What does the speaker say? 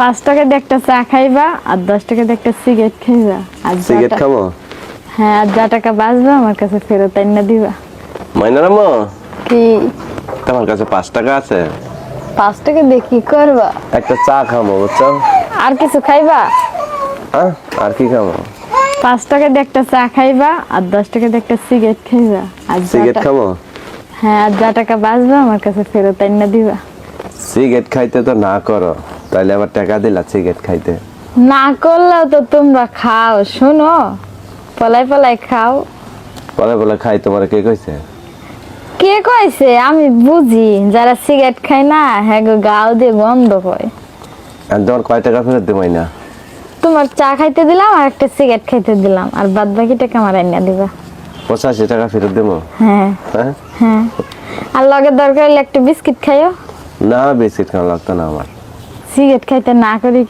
পাঁচ টাকা দিয়ে একটা চা খাইবা আর দশ টাকা দিয়ে একটা সিগারেট খাইবা। আর সিগারেট খাব? হ্যাঁ আর যা টাকা বাঁচবে আমার কাছে ফেরত আইনা দিবা। মাইনারাম্মা কি? তোমার কাছে পাঁচ টাকা আছে। পাঁচ টাকা দিয়ে কি করবা? একটা চা খাব বুঝছ? আর কিছু খাইবা? হ্যাঁ আর কি খাব? পাঁচ টাকা দিয়ে একটা চা খাইবা আর দশ টাকা দিয়ে একটা সিগারেট খাইবা। আর সিগারেট খাব? হ্যাঁ আর যা টাকা বাঁচবে আমার কাছে ফেরত আইনা দিবা। সিগারেট খাইতে তো না করো। তাইলে আবার টাকা দিলা সিগারেট খাইতে? না করলেও তো তোমরা খাও শোনো। পলাই পলাই খাও। বলে বলে খাই তোমার কে কইছে? কে কইছে? আমি বুঝি যারা সিগারেট খায় না হ্যাঁ গাও দিয়ে গন্ধ হয়। আর তোমার কয় টাকা ফেরত দেবই না? তোমার চা খাইতে দিলাম আর একটা সিগারেট খাইতে দিলাম আর বাদ বাকি টাকা আমার আইনা দিবা। পঁচাশি টাকা ফেরত দেবো? হ্যাঁ। হ্যাঁ? হ্যাঁ। আর লগে দরকার হলে একটা বিস্কিট খাইও। না বিস্কিট খাওয়া লাগতো না আমার। সিগারেট খাইতে না করি